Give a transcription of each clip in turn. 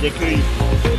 Děkuji.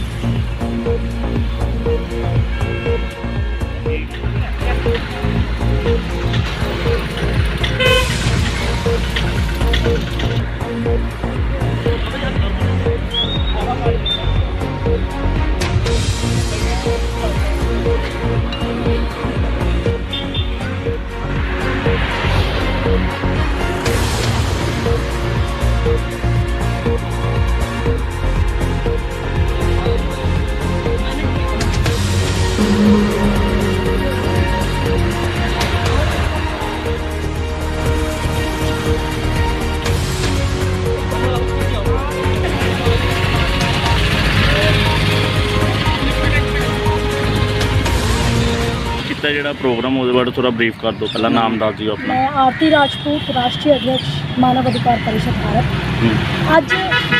ਜਿਹੜਾ ਪ੍ਰੋਗਰਾਮ ਉਹਦੇ ਬਾਰੇ ਥੋੜਾ ਬਰੀਫ ਕਰ ਦਿਓ ਪਹਿਲਾਂ ਨਾਮ ਦੱਸ ਦਿਓ ਆਪਣਾ। ਮੈਂ ਆਰਤੀ ਰਾਜਪੂਤ ਰਾਸ਼ਟਰੀ ਅਧਿਕਸ਼ ਮਾਨਵ ਅਧਿਕਾਰ ਪਰਿਸ਼ਦ ਭਾਰਤ। ਅੱਜ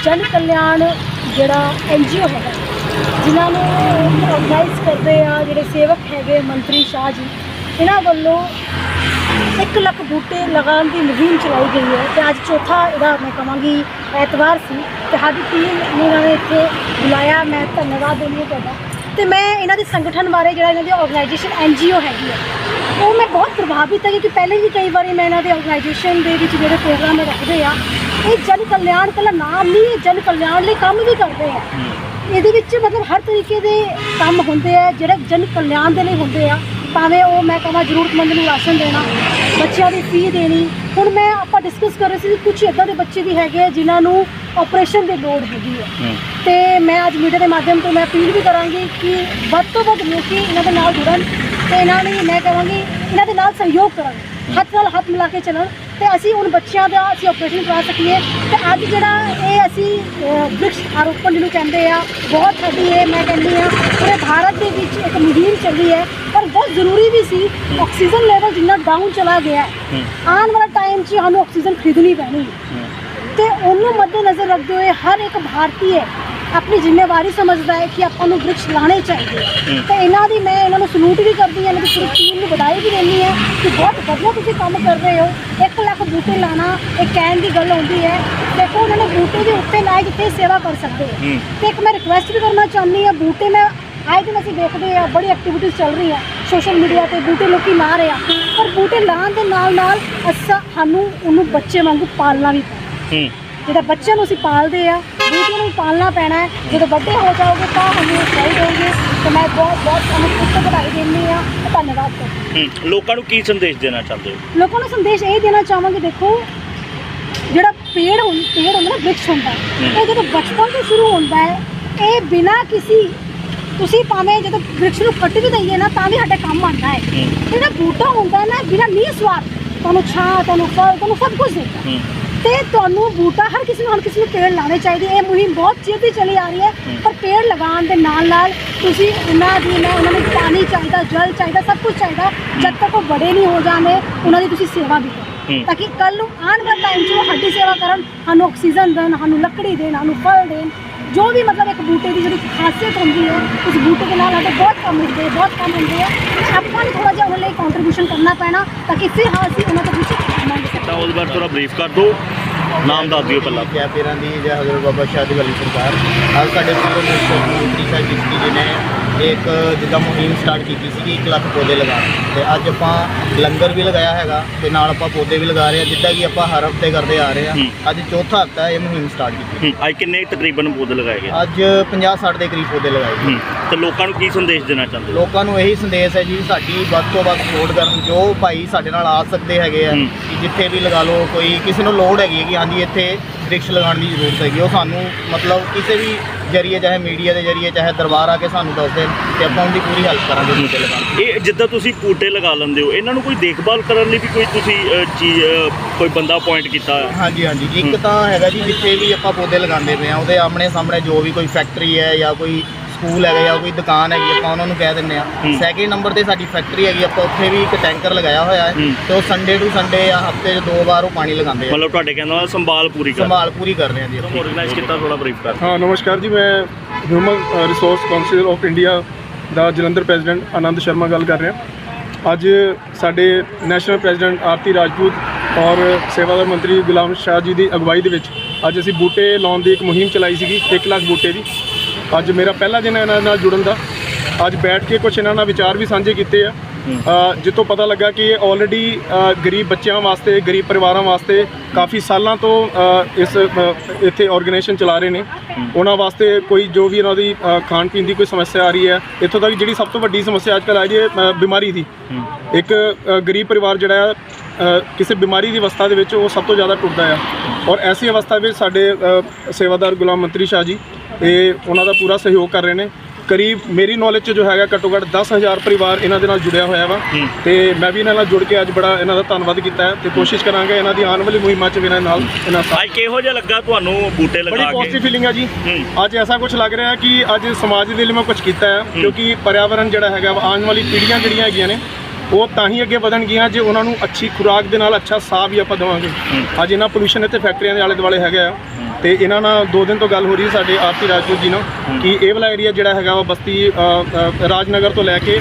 ਜਨ ਕਲਿਆਣ ਜਿਹੜਾ ਐਨਜੀਓ ਹੈਗਾ ਜਿਨ੍ਹਾਂ ਨੂੰ ਆਰਗੇਨਾਈਜ਼ ਕਰਦੇ ਆ ਜਿਹੜੇ ਸੇਵਕ ਹੈਗੇ ਮੰਤਰੀ ਸ਼ਾਹ ਜੀ ਇਹਨਾਂ ਵੱਲੋਂ 1 ਲੱਖ ਬੂਟੇ ਲਗਾਉਣ ਦੀ ਮੁਹਿੰਮ ਚਲਾਈ ਗਈ ਹੈ ਤੇ ਅੱਜ ਚੌਥਾ ਇਹਦਾ ਮੈਂ ਕਹਾਂਗੀ ਐਤਵਾਰ ਸੀ ਤੇ ਸਾਡੀ ਟੀਮ ਨੂੰ ਇਹਨਾਂ ਨੇ ਇੱਥੇ ਬੁਲਾਇਆ। ਮੈਂ ਧੰਨਵਾਦ ਦਿੰਦੀ ਹਾਂ ਤੁਹਾਡਾ। ਤੇ ਮੈਂ ਇਹਨਾਂ ਦੇ ਸੰਗਠਨ ਬਾਰੇ ਜਿਹੜਾ ਇਹਨਾਂ ਦੀ ਆਰਗੇਨਾਈਜੇਸ਼ਨ ਐਨਜੀਓ ਹੈਗੀ ਹੈ ਉਹ ਮੈਂ ਬਹੁਤ ਪ੍ਰਭਾਵਿਤ ਹਾਂ, ਕਿਉਂਕਿ ਪਹਿਲੇ ਵੀ ਕਈ ਵਾਰੀ ਮੈਂ ਇਹਨਾਂ ਦੇ ਆਰਗੇਨਾਈਜੇਸ਼ਨ ਦੇ ਵਿੱਚ ਜਿਹੜੇ ਪ੍ਰੋਗਰਾਮ ਰੱਖਦੇ ਆ, ਇਹ ਜਨ ਕਲਿਆਣ ਕੱਲਾ ਨਾਮ ਨਹੀਂ ਇਹ ਜਨ ਕਲਿਆਣ ਲਈ ਕੰਮ ਵੀ ਕਰਦੇ ਆ। ਇਹਦੇ ਵਿੱਚ ਮਤਲਬ ਹਰ ਤਰੀਕੇ ਦੇ ਕੰਮ ਹੁੰਦੇ ਆ, ਜਿਹੜੇ ਜਨ ਕਲਿਆਣ ਦੇ ਲਈ ਹੁੰਦੇ ਆ, ਭਾਵੇਂ ਉਹ ਮੈਂ ਕਹਾਂ ਜ਼ਰੂਰਤਮੰਦ ਨੂੰ ਰਾਸ਼ਨ ਦੇਣਾ, ਬੱਚਿਆਂ ਦੀ ਫੀ ਦੇਣੀ, ਹੁਣ ਮੈਂ ਆਪਾਂ ਡਿਸਕਸ ਕਰ ਰਹੇ ਸੀ ਕਿ ਕੁਝ ਇਦਾਂ ਦੇ ਬੱਚੇ ਵੀ ਹੈਗੇ ਆ ਜਿਨ੍ਹਾਂ ਨੂੰ ਆਪਰੇਸ਼ਨ ਦੀ ਲੋੜ ਹੈਗੀ ਹੈ। ਹੂੰ। ਤੇ ਮੈਂ ਅੱਜ ਮੀਡੀਆ ਦੇ ਮਾਧਿਅਮ ਤੋਂ ਮੈਂ ਅਪੀਲ ਵੀ ਕਰਾਂਗੀ ਕਿ ਵੱਧ ਤੋਂ ਵੱਧ ਲੋਕੀ ਇਹਨਾਂ ਦੇ ਨਾਲ ਜੁੜਨ ਤੇ ਇਹਨਾਂ ਨੂੰ ਮੈਂ ਕਹਾਂਗੀ ਇਹਨਾਂ ਦੇ ਨਾਲ ਸਹਿਯੋਗ ਕਰਨ ਹੱਥ ਨਾਲ ਹੱਥ ਮਿਲਾ ਕੇ ਚੱਲਣ ਤੇ ਅਸੀਂ ਉਹਨਾਂ ਬੱਚਿਆਂ ਦਾ ਅਸੀਂ ਆਪਰੇਸ਼ਨ ਕਰਾ ਸਕੀਏ ਤੇ ਅੱਜ ਜਿਹੜਾ ਇਹ ਅਸੀਂ ਬ੍ਰਿਕਸ਼ ਆਰੋਪਣ ਜਿਹਨੂੰ ਕਹਿੰਦੇ ਆ ਬਹੁਤ ਸਾਡੀ ਇਹ ਮੈਂ ਕਹਿੰਦੀ ਆ ਪੂਰੇ ਭਾਰਤ ਦੇ ਵਿੱਚ ਇੱਕ ਮੁਹਿੰਮ ਚੱਲੀ ਹੈ ਪਰ ਬਹੁਤ ਜ਼ਰੂਰੀ ਵੀ ਸੀ ਆਕਸੀਜਨ ਲੈਵਲ ਜਿੰਨਾ ਡਾਊਨ ਚਲਾ ਗਿਆ ਹੈ ਹੂੰ। ਆਉਣ ਵਾਲਾ ਟਾਈਮ 'ਚ ਸਾਨੂੰ ਆਕਸੀਜਨ ਖਰੀਦਣੀ ਪੈਣੀ ਹੈ। ਹੂੰ। ਤੇ ਉਹਨੂੰ ਮੱਦੇਨਜ਼ਰ ਰੱਖਦੇ ਹੋਏ ਹਰ ਇੱਕ ਭਾਰਤੀ ਹੈ ਆਪਣੀ ਜ਼ਿੰਮੇਵਾਰੀ ਸਮਝਦਾ ਹੈ ਕਿ ਆਪਾਂ ਨੂੰ ਬ੍ਰਿਕਸ਼ ਲਾਣੇ ਚਾਹੀਦੇ। ਹੂੰ। ਤੇ ਇਹਨਾਂ ਦੀ ਮੈਂ ਇਹਨਾਂ ਨੂੰ ਸਲੂਟ ਵੀ ਕਰਦੀ ਹਾਂ ਇਹਨਾਂ ਦੀ ਪੂਰੀ ਟੀਮ ਨੂੰ ਵਧਾਈ ਵੀ ਦਿੰਦੀ ਹਾਂ ਕਿ ਬਹੁਤ ਵਧੀਆ ਤੁਸੀਂ ਕੰਮ ਕਰ ਰਹੇ ਹੋ। 1 ਲੱਖ ਬੂਟੇ ਲਾਣਾ ਇਹ ਕਹਿਣ ਦੀ ਗੱਲ ਹੁੰਦੀ ਹੈ। ਦੇਖੋ ਉਹਨਾਂ ਨੇ ਬੂਟੇ ਦੇ ਉੱਤੇ ਲਾਏ ਜਿੱਥੇ ਸੇਵਾ ਕਰ ਸਕਦੇ। ਹੋ। ਹੂੰ ਤੇ ਇੱਕ ਮੈਂ ਰਿਕੁਐਸਟ ਵੀ ਕਰਨਾ ਚਾਹੁੰਦੀ ਹਾਂ ਬੂਟੇ ਮੈਂ ਆਏ ਦਿਨ ਅਸੀਂ ਦੇਖਦੇ ਆ ਬੜੀ ਐਕਟੀਵਿਟੀਜ਼ ਚੱਲ ਰਹੀਆਂ ਸੋਸ਼ਲ ਮੀਡੀਆ ਤੇ ਬੂਟੇ ਲੋਕੀ ਲਾ ਰਹੇ ਆ। ਪਰ ਬੂਟੇ ਲਾਉਣ ਦੇ ਨਾਲ ਨਾਲ ਅਸਾਂ ਸਾਨੂੰ ਉਹਨੂੰ ਬੱਚੇ ਵਾਂਗੂ ਪਾਲਣਾ ਵੀ ਪੈਣਾ ਹੂੰ। ਜਿਹੜਾ ਬੱਚਿਆਂ ਨੂੰ ਅਸੀਂ ਪਾਲਦੇ ਆ ਬੂਟਿਆਂ ਨੂੰ ਪਾਲਣਾ ਪੈਣਾ ਹੈ। ਜਦੋਂ ਵੱਡੇ ਹੋ ਜਾਓਗੇ ਤਾਂ ਸਾਨੂੰ ਸਹੀ ਦੋਗੇ ਤੇ ਮੈਂ ਬਹੁਤ ਬਹੁਤ ਤੁਹਾਨੂੰ ਖੁਦ ਵਧਾਈ ਦਿੰਦੀ ਆ ਤੇ ਧੰਨਵਾਦ ਕਰਦੀ ਹੂੰ। ਲੋਕਾਂ ਨੂੰ ਕੀ ਸੰਦੇਸ਼ ਦੇਣਾ ਚਾਹੁੰਦੇ ਹੋ? ਹਾਂ। ਲੋਕਾਂ ਨੂੰ ਸੰਦੇਸ਼ ਇਹ ਦੇਣਾ ਚਾਹਾਂਗੇ ਦੇਖੋ ਜਿਹੜਾ ਪੇੜ ਹੁੰ ਪੇੜ ਹੁੰਦਾ ਨਾ ਬ੍ਰਿਕਸ਼ ਹੁੰਦਾ ਇਹ ਜਦੋਂ ਬਚਪਨ ਤੋਂ ਸ਼ੁਰੂ ਹੁੰਦਾ ਹੈ ਇਹ ਬਿਨਾਂ ਕਿਸੇ ਤੁਸੀਂ ਭਾਵੇਂ ਜਦੋਂ ਬ੍ਰਿਕਸ਼ ਨੂੰ ਕੱਟ ਵੀ ਦਈਏ ਨਾ ਤਾਂ ਵੀ ਸਾਡੇ ਕੰਮ ਆਉਂਦਾ ਹੈ। ਹੂੰ। ਜਿਹੜਾ ਬੂਟਾ ਹੁੰਦਾ ਨਾ ਬਿਨਾਂ ਨੀ ਸਵਾਰ ਤੁਹਾਨੂੰ ਛਾਂ ਤੁਹਾਨੂੰ ਫਲ ਤੁਹਾਨੂੰ ਸਭ ਕੁਝ ਦਿੰਦਾ। ਹੈ। ਤੇ ਤੁਹਾਨੂੰ ਬੂਟਾ ਹਰ ਕਿਸੇ ਨੂੰ ਹਰ ਕਿਸੇ ਨੂੰ ਪੇੜ ਲਾਣੇ ਚਾਹੀਦੇ ਇਹ ਮੁਹਿੰਮ ਬਹੁਤ ਚਿਰ ਦੀ ਚਲੀ ਆ ਰਹੀ ਹੈ। ਪਰ ਪੇੜ ਲਗਾਉਣ ਦੇ ਨਾਲ ਨਾਲ ਤੁਸੀਂ ਉਹਨਾਂ ਦੀ ਨਾ ਉਹਨਾਂ ਨੂੰ ਪਾਣੀ ਚਾਹੀਦਾ ਜਲ ਚਾਹੀਦਾ ਸਭ ਕੁਝ ਚਾਹੀਦਾ। ਜਦ ਤੱਕ ਉਹ ਬੜੇ ਨਹੀਂ ਹੋ ਜਾਂਦੇ ਉਹਨਾਂ ਦੀ ਤੁਸੀਂ ਸੇਵਾ ਵੀ ਕਰੋ। ਤਾਂ ਕਿ ਕੱਲ ਨੂੰ ਆਉਣ ਵਾਲੇ ਟਾਈਮ 'ਚ ਉਹ ਸਾਡੀ ਸੇਵਾ ਕਰਨ ਸਾਨੂੰ ਆਕਸੀਜਨ ਦੇਣ ਸਾਨੂੰ ਲੱਕੜੀ ਦੇਣ ਸਾਨੂੰ ਫਲ ਦੇਣ। ਜੋ ਵੀ ਮਤਲਬ ਇੱਕ ਬੂਟੇ ਦੀ ਜਿਹੜੀ ਖਾਸੀਅਤ ਹੁੰਦੀ ਹੈ ਉਸ ਬੂਟੇ ਦੇ ਨਾਲ ਸਾਡੇ ਬਹੁਤ ਕੰਮ ਹੁੰਦੇ ਬਹੁਤ ਕੰਮ ਹੁੰਦੇ ਆ। ਆਪਾਂ ਨੂੰ ਥੋੜਾ ਜਿਹਾ ਉਹਨਾਂ ਲਈ ਕੰਟਰੀਬਿਊਸ਼ਨ ਕਰਨਾ ਪੈਣਾ ਤਾਂ ਕਿ ਫਿਰ ਹਾਂ ਅਸੀਂ ਉਹਨਾਂ ਤੋਂ ਕੁਝ ਮੰਗ ਸਕੀਏ। ਤਾਂ ਉਹਦੇ ਬਾਰੇ ਥੋੜਾ ਬਰੀਫ ਕਰ ਦਿਓ। ਨਾਮ ਦੱਸ ਦਿਓ ਪਹਿਲਾਂ। ਕਿਆ ਪੀਰਾਂ ਦੀ ਜੈ ਹਜ਼ਰਤ ਬਾਬਾ ਸ਼ਾਹ ਦੀ ਵਲੀ ਸਰਕਾਰ। ਅੱਜ ਸਾਡੇ ਪੂਰੇ ਮਿਨਿਸਟਰ ਮੰਤਰੀ ਸਾਹਿਬ ਜੀ ਜੀ ਨੇ ਇੱਕ ਜਿੱਦਾਂ ਮੁਹਿੰਮ ਸਟਾਰਟ ਕੀਤੀ ਸੀ 1 ਲੱਖ ਪੌਦੇ ਲਗਾਉਣ ਤੇ ਅੱਜ ਆਪਾਂ ਲੰਗਰ ਵੀ ਲਗਾਇਆ ਹੈਗਾ ਤੇ ਨਾਲ ਆਪਾਂ ਪੌਦੇ ਵੀ ਲਗਾ ਰਹੇ ਹਾਂ ਜਿੱਦਾਂ ਕਿ ਆਪਾਂ ਹਰ ਹਫ਼ਤੇ ਕਰਦੇ ਆ ਰਹੇ ਹੂੰ। ਅੱਜ ਚੌਥਾ ਹਫਤਾ ਇਹ ਮੁਹਿੰਮ ਸਟਾਰਟ ਕੀਤੀ। ਹੂੰ ਅੱਜ ਕਿੰਨੇ ਤਕਰੀਬਨ ਪੌਦੇ ਲਗਾਏ ਗਏ? ਅੱਜ 50 60 ਦੇ ਕਰੀਬ ਪੌਦੇ ਲਗਾਏ ਗਏ। ਹੂੰ ਤੇ ਲੋਕਾਂ ਨੂੰ ਕੀ ਸੰਦੇਸ਼ ਦੇਣਾ ਚਾਹੁੰਦੇ ਹੋ? ਲੋਕਾਂ ਨੂੰ ਇਹੀ ਸੰਦੇਸ਼ ਹੈ ਜੀ ਸਾਡੀ ਵੱਧ ਤੋਂ ਵੱਧ ਸਪੋਰਟ ਕਰਨ। ਜੋ ਭਾਈ ਸਾਡੇ ਨਾਲ ਆ ਸਕਦੇ ਹੈਗੇ ਆ ਹੂੰ। ਕਿ ਜਿੱਥੇ ਵੀ ਲਗਾ ਲਓ ਕੋਈ ਕਿਸੇ ਨੂੰ ਲੋੜ ਹੈਗੀ ਹੈ ਕਿ ਹਾਂਜੀ ਇੱਥੇ ਵ੍ਰਿਕਸ਼ ਲਗਾਉਣ ਦੀ ਜ਼ਰੂਰਤ ਹੈਗੀ ਉਹ ਸਾਨੂੰ ਮਤਲਬ ਕਿਸੇ ਵੀ ਜਰੀਏ ਚਾਹੇ ਮੀਡੀਆ ਦੇ ਜਰੀਏ ਚਾਹੇ ਦਰਬਾਰ ਆ ਕੇ ਸਾਨੂੰ ਦੱਸ ਦੇਣ ਤੇ ਆਪਾਂ ਉਹਦੀ ਪੂਰੀ ਹੈਲਪ ਕਰਾਂਗੇ ਬੂਟੇ ਲਗਾਉਣ ਦੀ। ਇਹ ਜਿੱਦਾਂ ਤੁਸੀਂ ਬੂਟੇ ਲਗਾ ਲੈਂਦੇ ਹੋ ਇਹਨਾਂ ਨੂੰ ਕੋਈ ਦੇਖਭਾਲ ਕਰਨ ਲਈ ਵੀ ਕੋਈ ਤੁਸੀਂ ਅ, ਚੀਜ਼ ਅ, ਕੋਈ ਬੰਦਾ ਅਪਾਇੰਟ ਕੀਤਾ ਹੈ ਹਾਂਜੀ ਹਾਂਜੀ। ਇੱਕ ਤਾਂ ਹੈਗਾ ਜੀ ਜਿੱਥੇ ਵੀ ਆਪਾਂ ਪੌਦੇ ਲਗਾਉਂਦੇ ਪਏ ਆ ਉਹਦੇ ਆਮਣੇ ਸਾਹਮਣੇ ਜੋ ਵੀ ਕੋਈ ਫੈਕਟਰੀ ਹੈ ਜਾਂ ਕੋਈ ਸਕੂਲ ਹੈਗਾ ਜਾਂ ਕੋਈ ਦੁਕਾਨ ਹੈਗੀ ਆਪਾਂ ਉਹਨਾਂ ਨੂੰ ਕਹਿ ਦਿੰਦੇ ਆ ਹੂੰ। ਸੈਕਿੰਡ ਨੰਬਰ ਤੇ ਸਾਡੀ ਫੈਕਟਰੀ ਹੈਗੀ ਆਪਾਂ ਉੱਥੇ ਵੀ ਇੱਕ ਟੈਂਕਰ ਲਗਾਇਆ ਹੋਇਆ ਹੈ। ਤੇ ਉਹ ਸੰਡੇ ਟੂ ਸੰਡੇ ਜਾਂ ਹਫ਼ਤੇ 'ਚ ਦੋ ਵਾਰ ਉਹ ਪਾਣੀ ਲਗਾਉਂਦੇ ਆ ਮਤਲਬ ਤੁਹਾਡੇ ਕਹਿੰਦਾ ਸੰਭਾਲ ਪੂਰੀ ਕਰ ਸੰਭਾਲ ਪੂਰੀ ਕਰ ਰਹੇ ਆ ਜੀ ਆਪਾਂ। ਆਰਗੇਨਾਈਜ਼ ਕੀਤਾ ਥੋੜਾ ਬਰੀਫ ਕਰ ਹਾਂ ਨਮਸਕਾਰ ਜੀ ਮੈਂ human resource council of India the Jalandhar president Anand Sharma ਗੱਲ ਕਰ ਰਿਹਾ ਅੱਜ ਸਾਡੇ ਨੈਸ਼ਨਲ ਪ੍ਰੈਜ਼ੀਡੈਂਟ ਆਰਤੀ ਰਾਜਪੂਤ ਔਰ ਸੇਵਾਦਾਰ ਮੰਤਰੀ ਗੁਲਾਮ ਸ਼ਾਹ ਜੀ ਦੀ ਅਗਵਾਈ ਦੇ ਵਿੱਚ ਅੱਜ ਅਸੀਂ ਬੂਟੇ ਲਾਉਣ ਦੀ ਇੱਕ ਮੁਹਿੰਮ ਚਲਾਈ ਸੀਗੀ 1 ਲੱਖ ਬੂਟੇ ਦੀ ਅੱਜ ਮੇਰਾ ਪਹਿਲਾ ਦਿਨ ਹੈ ਇਹਨਾਂ ਨਾਲ ਜੁੜਨ ਦਾ। ਅੱਜ ਬੈਠ ਕੇ ਕੁਝ ਇਹਨਾਂ ਨਾਲ ਵਿਚਾਰ ਵੀ ਸਾਂਝੇ ਕੀਤੇ ਆ। ਜਿੱਥੋਂ ਪਤਾ ਲੱਗਾ ਕਿ ਇਹ ਆਲਰੇਡੀ ਗਰੀਬ ਬੱਚਿਆਂ ਵਾਸਤੇ ਗਰੀਬ ਪਰਿਵਾਰਾਂ ਵਾਸਤੇ ਕਾਫੀ ਸਾਲਾਂ ਤੋਂ ਇਸ ਇੱਥੇ ਆਰਗੇਨਾਈਜੇਸ਼ਨ ਚਲਾ ਰਹੇ ਨੇ। ਉਹਨਾਂ ਵਾਸਤੇ ਕੋਈ ਜੋ ਵੀ ਇਹਨਾਂ ਦੀ ਖਾਣ ਪੀਣ ਦੀ ਕੋਈ ਸਮੱਸਿਆ ਆ ਰਹੀ ਹੈ। ਇੱਥੋਂ ਤੱਕ ਜਿਹੜੀ ਸਭ ਤੋਂ ਵੱਡੀ ਸਮੱਸਿਆ ਅੱਜ ਕੱਲ੍ਹ ਆ ਰਹੀ ਹੈ ਬਿਮਾਰੀ ਦੀ। ਇੱਕ ਗਰੀਬ ਪਰਿਵਾਰ ਜਿਹੜਾ ਕਿਸੇ ਬਿਮਾਰੀ ਦੀ ਅਵਸਥਾ ਦੇ ਵਿੱਚ ਉਹ ਸਭ ਤੋਂ ਜ਼ਿਆਦਾ ਟੁੱਟਦਾ ਆ। ਔਰ ਐਸੀ ਅਵਸਥਾ ਵਿੱਚ ਸਾਡੇ ਸੇਵਾਦਾਰ ਗੁਲਾਮ ਮੰਤਰੀ ਸ਼ਾਹ ਜੀ ਇਹ ਉਹਨਾਂ ਦਾ ਪੂਰਾ ਸਹਿਯੋਗ ਕਰ ਰਹੇ ਨੇ। ਕਰੀਬ ਮੇਰੀ ਨੌਲੇਜ 'ਚ ਜੋ ਹੈਗਾ ਘੱਟੋ ਘੱਟ 10000 ਪਰਿਵਾਰ ਇਹਨਾਂ ਦੇ ਨਾਲ ਜੁੜਿਆ ਹੋਇਆ ਵਾ। ਤੇ ਮੈਂ ਵੀ ਇਹਨਾਂ ਨਾਲ ਜੁੜ ਕੇ ਅੱਜ ਬੜਾ ਇਹਨਾਂ ਦਾ ਧੰਨਵਾਦ ਕੀਤਾ ਹੈ ਤੇ ਕੋਸ਼ਿਸ਼ ਕਰਾਂਗੇ ਇਹਨਾਂ ਦੀ ਆਉਣ ਵਾਲੀ ਮੁਹਿੰਮਾਂ 'ਚ ਵੀ ਇਹਨਾਂ ਨਾਲ ਇਹਨਾਂ ਸਾਥ ਅੱਜ ਕਿਹੋ ਜਿਹਾ ਲੱਗਾ ਤੁਹਾਨੂੰ ਬੂਟੇ ਬੜੀ ਲਗਾ ਪੋਜ਼ਿਟਿਵ ਕੇ? ਫੀਲਿੰਗ ਹੈ ਜੀ। ਅੱਜ ਐਸਾ ਕੁਝ ਲੱਗ ਰਿਹਾ ਕਿ ਅੱਜ ਸਮਾਜ ਦੇ ਲਈ ਮੈਂ ਕੁਝ ਕੀਤਾ ਹੈ ਕਿਉਂਕਿ ਪਰਿਆਵਰਣ ਜਿਹੜਾ ਹੈਗਾ ਆਉਣ ਵਾਲੀ ਪੀੜ੍ਹੀਆਂ ਜਿਹੜੀਆਂ ਹੈਗੀਆਂ ਨੇ ਉਹ ਤਾਂ ਹੀ ਅੱਗੇ ਵਧਣਗੀਆਂ ਜੇ ਉਹਨਾਂ ਨੂੰ ਅੱਛੀ ਖੁਰਾਕ ਦੇ ਨਾਲ ਅੱਛਾ ਸਾਹ ਵੀ ਆਪਾਂ ਦੇਵਾਂਗੇ। ਅੱਜ ਇਹਨਾਂ ਪੋਲੂਸ਼ਨ ਇੱਥੇ ਫੈਕਟਰੀਆਂ ਦੇ ਆਲੇ ਦੁਆਲੇ ਹੈਗਾ ਆ। ਤੇ ਇਹਨਾਂ ਨਾਲ ਦੋ ਦਿਨ ਤੋਂ ਗੱਲ ਹੋ ਰਹੀ ਹੈ ਸਾਡੇ ਆਰਤੀ ਰਾਜਪੂਤ ਜੀ ਨਾਲ ਕਿ ਇਹ ਵਾਲਾ ਏਰੀਆ ਜਿਹੜਾ ਹੈਗਾ ਵਾ ਬਸਤੀ ਰਾਜਨਗਰ ਤੋਂ ਲੈ ਕੇ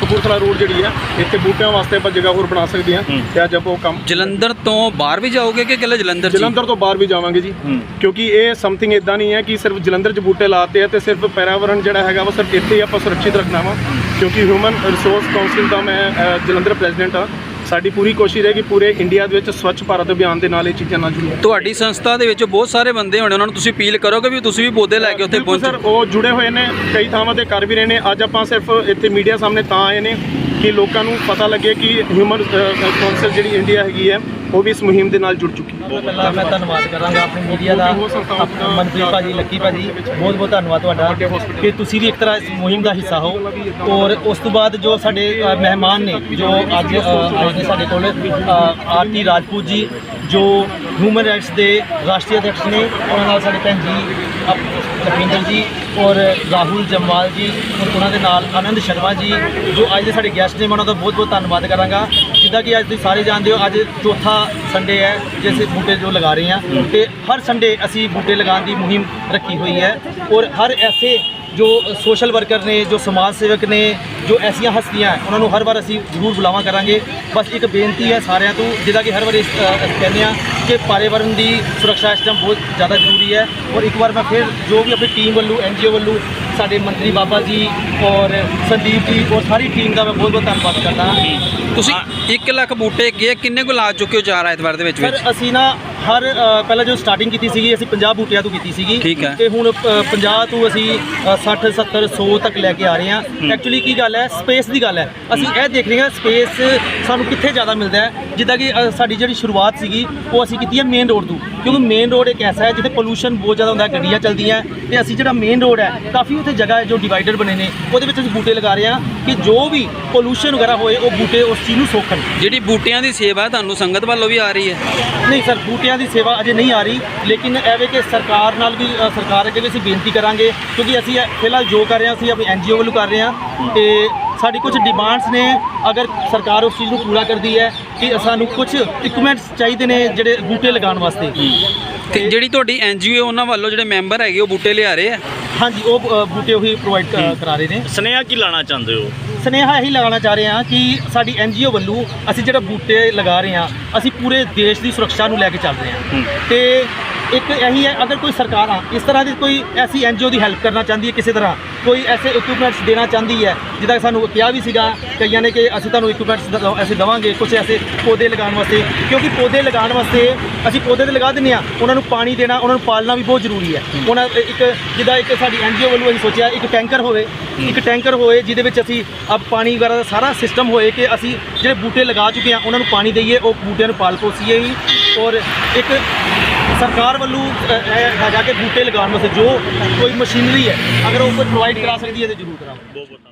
ਕਪੂਰਥਲਾ ਰੋਡ ਜਿਹੜੀ ਹੈ ਇੱਥੇ ਬੂਟਿਆਂ ਵਾਸਤੇ ਆਪਾਂ ਜਗ੍ਹਾ ਹੋਰ ਬਣਾ ਸਕਦੇ ਹਾਂ ਤੇ ਅੱਜ ਆਪਾਂ ਉਹ ਕੰਮ ਜਲੰਧਰ ਤੋਂ ਬਾਹਰ ਵੀ ਜਾਓਗੇ ਕਿ ਇਕੱਲੇ ਜਲੰਧਰ? ਜਲੰਧਰ ਤੋਂ ਬਾਹਰ ਵੀ ਜਾਵਾਂਗੇ ਜੀ। ਕਿਉਂਕਿ ਇਹ ਸਮਥਿੰਗ ਇਦਾਂ ਨਹੀਂ ਹੈ ਕਿ ਸਿਰਫ ਜਲੰਧਰ 'ਚ ਬੂਟੇ ਲਾਤੇ ਆ ਤੇ ਸਿਰਫ ਪਰਿਆਵਰਣ ਜਿਹੜਾ ਹੈਗਾ ਵਾ ਸਿਰਫ ਇੱਥੇ ਹੀ ਆਪਾਂ ਸੁਰੱਖਿਅਤ ਰੱਖਣਾ ਵਾ। ਕਿਉਂਕਿ ਹਿਊਮਨ ਰਿਸੋਰਸ ਕਾਉਂਸਲ ਦਾ ਮੈਂ ਜਲੰਧਰ ਪ੍ਰੈਜ਼ੀਡੈਂਟ ਆ ਸਾਡੀ ਪੂਰੀ ਕੋਸ਼ਿਸ਼ ਹੈ ਕਿ ਪੂਰੇ ਇੰਡੀਆ ਦੇ ਵਿੱਚ ਸਵੱਛ ਭਾਰਤ ਅਭਿਆਨ ਦੇ ਨਾਲ ਇਹ ਚੀਜ਼ਾਂ ਨਾਲ ਜੁੜੀਆਂ। ਤੁਹਾਡੀ ਸੰਸਥਾ ਦੇ ਵਿੱਚ ਬਹੁਤ ਸਾਰੇ ਬੰਦੇ ਹੋਣੇ ਉਹਨਾਂ ਨੂੰ ਤੁਸੀਂ ਅਪੀਲ ਕਰੋਗੇ ਵੀ ਤੁਸੀਂ ਵੀ ਪੌਦੇ ਲੈ ਕੇ ਉੱਥੇ ਪਹੁੰਚੋ। ਸਰ ਉਹ ਜੁੜੇ ਹੋਏ ਨੇ ਕਈ ਥਾਵਾਂ ਤੇ ਕਰ ਵੀ ਰਹੇ ਨੇ। ਅੱਜ ਆਪਾਂ ਸਿਰਫ ਇੱਥੇ ਮੀਡੀਆ ਸਾਹਮਣੇ ਤਾਂ ਆਏ ਨੇ ਕਿ ਲੋਕਾਂ ਨੂੰ ਪਤਾ ਲੱਗੇ ਕਿ ਹਿਊਮਨ ਕਾਉਂਸਲ ਜਿਹੜੀ ਇੰਡੀਆ ਹੈਗੀ ਹੈ ਉਹ ਵੀ ਇਸ ਮੁਹਿੰਮ ਦੇ ਨਾਲ ਜੁੜ ਚੁੱਕੀ ਹੈ। ਪਹਿਲਾਂ ਮੈਂ ਧੰਨਵਾਦ। ਕਰਾਂਗਾ ਆਪਣੀ ਮੀਡੀਆ ਦਾ ਆਪਣਾ ਮਨਪ੍ਰੀਤ ਭਾਜੀ ਲੱਕੀ ਭਾਜੀ ਬਹੁਤ ਬਹੁਤ ਧੰਨਵਾਦ ਤੁਹਾਡਾ ਕਿ ਤੁਸੀਂ ਵੀ ਇੱਕ ਤਰ੍ਹਾਂ ਇਸ ਮੁਹਿੰਮ ਦਾ ਹਿੱਸਾ ਹੋ। ਔਰ ਉਸ ਤੋਂ ਬਾਅਦ ਜੋ ਸਾਡੇ ਮਹਿਮਾਨ ਨੇ ਜੋ ਅੱਜ ਆਏ ਨੇ ਸਾਡੇ ਕੋਲ ਆਰਤੀ ਰਾਜਪੂਤ ਜੀ ਜੋ ਹਿਊਮਨ ਰਾਈਟਸ ਦੇ ਰਾਸ਼ਟਰੀ ਅਧਿਕਸ਼ ਨੇ ਉਹਨਾਂ ਨਾਲ ਸਾਡੇ ਭੈਣ ਜੀ ਲਖਵਿੰਦਰ ਜੀ ਔਰ ਰਾਹੁਲ ਜਮਵਾਲ ਜੀ ਔਰ ਉਹਨਾਂ ਦੇ ਨਾਲ ਆਨੰਦ ਸ਼ਰਮਾ ਜੀ ਜੋ ਅੱਜ ਦੇ ਸਾਡੇ ਗੈਸਟ ਨੇ ਮੈਂ ਉਹਨਾਂ ਦਾ ਬਹੁਤ ਬਹੁਤ ਧੰਨਵਾਦ ਕਰਾਂਗਾ। ਜਿੱਦਾਂ ਕਿ ਅੱਜ ਤੁਸੀਂ ਸਾਰੇ ਜਾਣਦੇ ਹੋ, ਅੱਜ ਚੌਥਾ ਸੰਡੇ ਹੈ ਜੇ ਅਸੀਂ ਬੂਟੇ ਜੋ ਲਗਾ ਰਹੇ ਹਾਂ। ਤੇ ਹਰ ਸੰਡੇ ਅਸੀਂ ਬੂਟੇ ਲਗਾਉਣ ਦੀ ਮੁਹਿੰਮ ਰੱਖੀ ਹੋਈ ਹੈ ਔਰ ਹਰ ਐਸੇ ਜੋ ਸੋਸ਼ਲ ਵਰਕਰ ਨੇ, ਜੋ ਸਮਾਜ ਸੇਵਕ ਨੇ, ਜੋ ਐਸੀਆਂ ਹਸਤੀਆਂ ਉਹਨਾਂ ਨੂੰ ਹਰ ਵਾਰ ਅਸੀਂ ਜ਼ਰੂਰ ਬੁਲਾਵਾ ਕਰਾਂਗੇ। ਬਸ ਇੱਕ ਬੇਨਤੀ ਹੈ ਸਾਰਿਆਂ ਤੋਂ, ਜਿੱਦਾਂ ਕਿ ਹਰ ਵਾਰ ਇਸ ਕਹਿੰਦੇ ਹਾਂ ਕਿ ਪਰਿਆਵਰਨ ਦੀ ਸੁਰੱਖਿਆ ਇਸ ਟਾਈਮ ਬਹੁਤ ਜ਼ਿਆਦਾ ਜ਼ਰੂਰੀ ਹੈ। ਔਰ ਇੱਕ ਵਾਰ ਮੈਂ ਫਿਰ ਜੋ ਵੀ ਆਪਣੀ ਟੀਮ ਵੱਲੋਂ ਐਨਜੀਓ ਵੱਲੋਂ ਸਾਡੇ ਮੰਤਰੀ ਬਾਬਾ ਜੀ ਔਰ ਸੰਦੀਪ ਜੀ ਔਰ ਸਾਰੀ ਟੀਮ ਦਾ ਮੈਂ ਬਹੁਤ ਬਹੁਤ ਧੰਨਵਾਦ ਕਰਦਾ ਤੁਸੀਂ 1 ਲੱਖ ਬੂਟੇ ਗਏ ਕਿੰਨੇ ਕੁ ਲਾ ਚੁੱਕੇ ਹੋ ਚਾਰ ਐਤਵਾਰ ਦੇ ਵਿੱਚ ਵਿੱਚ? ਸਰ ਅਸੀਂ ਨਾ ਹਰ ਅ, ਪਹਿਲਾਂ ਜੋ ਸਟਾਰਟਿੰਗ ਕੀਤੀ ਸੀਗੀ ਅਸੀਂ 50 ਬੂਟਿਆਂ ਤੋਂ ਕੀਤੀ ਸੀਗੀ। ਠੀਕ ਹੈ। ਤੇ ਹੁਣ ਅ, 50 ਤੋਂ ਅਸੀਂ ਅ, 60 70 100 ਤੱਕ ਲੈ ਕੇ ਆ ਰਹੇ ਹਾਂ। ਐਕਚੁਅਲੀ ਕੀ ਗੱਲ ਹੈ ਸਪੇਸ ਦੀ ਗੱਲ ਹੈ। ਅਸੀਂ ਇਹ ਦੇਖ ਰਹੇ ਹਾਂ ਸਪੇਸ ਸਾਨੂੰ ਕਿੱਥੇ ਜ਼ਿਆਦਾ ਮਿਲਦਾ ਹੈ? ਜਿੱਦਾਂ ਕਿ ਅ, ਸਾਡੀ ਜਿਹੜੀ ਸ਼ੁਰੂਆਤ ਸੀਗੀ ਉਹ ਅਸੀਂ ਕੀਤੀ ਹੈ ਮੇਨ ਰੋਡ ਤੋਂ। ਕਿਉਂਕਿ ਮੇਨ ਰੋਡ ਇੱਕ ਐਸਾ ਹੈ ਜਿੱਥੇ ਪੋਲੂਸ਼ਨ ਬਹੁਤ ਜ਼ਿਆਦਾ ਹੁੰਦਾ ਹੈ ਗੱਡੀਆਂ ਚੱਲਦੀਆਂ ਤੇ ਅਸੀਂ ਜਿਹੜਾ ਮੇਨ ਰੋਡ ਹੈ ਕਾਫੀ ਉੱਥੇ ਜਗ੍ਹਾ ਹੈ ਜੋ ਡਿਵਾਈਡਰ ਬਣੇ ਨੇ। ਉਹਦੇ ਵਿੱਚ ਅਸੀਂ ਬੂਟੇ ਲਗਾ ਰਹੇ ਹਾਂ। ਕਿ ਜੋ ਵੀ ਪੋਲੂਸ਼ਨ ਵਗੈਰਾ ਹੋਏ ਉਹ ਬੂਟੇ ਉਸ ਚੀਜ਼ ਨੂੰ ਸੋਖਣ। ਜਿਹੜੀ ਬੂਟਿਆਂ ਦੀ ਸੇਵਾ ਤੁਹਾਨੂੰ ਸੰਗਤ ਵੱਲੋਂ ਵੀ ਆ ਰਹੀ ਹੈ? ਨਹੀਂ ਸਰ ਬੂਟਿਆਂ ਦੀ ਸੇਵਾ ਅਜੇ ਨਹੀਂ ਆ ਰਹੀ ਲੇਕਿਨ ਐਵੇਂ ਕਿ ਸਰਕਾਰ ਨਾਲ ਵੀ ਅ, ਸਰਕਾਰ ਅੱਗੇ ਵੀ ਅਸੀਂ ਬੇਨਤੀ ਕਰਾਂਗੇ ਕਿਉਂਕਿ ਅਸੀਂ ਇਹ ਫਿਲਹਾਲ ਜੋ ਕਰ ਰਹੇ ਹਾਂ ਅਸੀਂ ਆਪਣੀ ਐਨਜੀਓ ਵੱਲੋਂ ਕਰ ਰਹੇ ਹਾਂ ਤੇ ਸਾਡੀ ਕੁਝ ਡਿਮਾਂਡਸ ਨੇ ਅਗਰ ਸਰਕਾਰ ਉਸ ਚੀਜ਼ ਨੂੰ ਪੂਰਾ ਕਰਦੀ ਹੈ ਕਿ ਸਾਨੂੰ ਕੁਝ ਇਕਵਿਪਮੈਂਟਸ ਚਾਹੀਦੇ ਨੇ ਜਿਹੜੇ ਬੂਟੇ ਲਗਾਉਣ ਵਾਸਤੇ। ਤੇ ਜਿਹੜੀ ਤੁਹਾਡੀ ਐਨਜੀਓ ਉਹਨਾਂ ਵੱਲੋਂ ਜਿਹੜੇ ਮੈਂਬਰ ਹੈਗੇ ਉਹ ਬੂਟੇ ਲਿਆ ਰਹੇ ਆ? ਹਾਂਜੀ ਉਹ ਅ, ਬੂਟੇ ਉਹੀ ਪ੍ਰੋਵਾਈਡ ਕਰਾ ਰਹੇ ਨੇ। ਸੁਨੇਹਾ ਕੀ ਲਾਣਾ ਚਾਹੁੰਦੇ ਹੋ? ਸਨੇਹਾ ਇਹੀ ਲਗਾਉਣਾ ਚਾਹ ਰਹੇ ਹਾਂ ਕਿ ਸਾਡੀ ਐਨਜੀਓ ਵੱਲੋਂ ਅਸੀਂ ਜਿਹੜਾ ਬੂਟੇ ਲਗਾ ਰਹੇ ਹਾਂ ਅਸੀਂ ਪੂਰੇ ਦੇਸ਼ ਦੀ ਸੁਰੱਖਿਆ ਨੂੰ ਲੈ ਕੇ ਚੱਲ ਰਹੇ ਹਾਂ। ਤੇ ਇੱਕ ਇਹੀ ਹੈ ਅਗਰ ਕੋਈ ਸਰਕਾਰਾਂ ਇਸ ਤਰ੍ਹਾਂ ਦੀ ਕੋਈ ਐਸੀ ਐਨਜੀਓ ਦੀ ਹੈਲਪ ਕਰਨਾ ਚਾਹੁੰਦੀ ਹੈ ਕਿਸੇ ਤਰ੍ਹਾਂ? ਕੋਈ ਐਸੇ ਇਕਵਿਪਮੈਂਟਸ ਦੇਣਾ ਚਾਹੁੰਦੀ ਹੈ ਜਿੱਦਾਂ ਸਾਨੂੰ ਕਿਹਾ ਵੀ ਸੀਗਾ ਕਈਆਂ ਨੇ ਕਿ ਅਸੀਂ ਤੁਹਾਨੂੰ ਇਕਵਿਪਮੈਂਟਸ ਅਸੀਂ ਦੇਵਾਂਗੇ ਕੁਝ ਐਸੇ ਪੌਦੇ ਲਗਾਉਣ ਵਾਸਤੇ। ਕਿਉਂਕਿ ਪੌਦੇ ਲਗਾਉਣ ਵਾਸਤੇ ਅਸੀਂ ਪੌਦੇ ਤੇ ਲਗਾ ਦਿੰਦੇ ਹਾਂ ਉਹਨਾਂ ਨੂੰ ਪਾਣੀ ਦੇਣਾ ਉਹਨਾਂ ਨੂੰ ਪਾਲਣਾ ਵੀ ਬਹੁਤ ਜ਼ਰੂਰੀ ਹੈ। ਉਹਨਾਂ ਇੱਕ ਜਿੱਦਾਂ ਇੱਕ ਸਾਡੀ ਐਨਜੀਓ ਵੱਲੋਂ ਅਸੀਂ ਸੋਚਿਆ ਇੱਕ ਟੈਂਕਰ ਹੋਵੇ ਇੱਕ ਟੈਂਕਰ ਹੋਏ ਜਿਹਦੇ ਵਿੱਚ ਅਸੀਂ ਅਬ ਪਾਣੀ ਵਗੈਰਾ ਦਾ ਸਾਰਾ ਸਿਸਟਮ ਹੋਏ ਕਿ ਅਸੀਂ ਜਿਹੜੇ ਬੂਟੇ ਲਗਾ ਚੁੱਕੇ ਹਾਂ ਉਹਨਾਂ ਨੂੰ ਪਾਣੀ ਦਈਏ ਉਹ ਬੂਟਿਆਂ ਨੂੰ ਪਾਲ ਪੋਸੀਏ ਹੀ। ਔਰ ਇੱਕ ਸਰਕਾਰ ਵੱਲੋਂ ਹੈਗਾ ਕਿ ਬੂਟੇ ਲਗਾਉਣ ਵਾਸਤੇ ਜੋ ਕੋਈ ਮਸ਼ੀਨਰੀ ਹੈ, ਅਗਰ ਉਹ ਕੋਈ ਪ੍ਰੋਵਾਈਡ ਕਰਾ ਸਕਦੀ ਹੈ ਤੇ ਜ਼ਰੂਰ ਕਰਾਵਾਂਗੇ।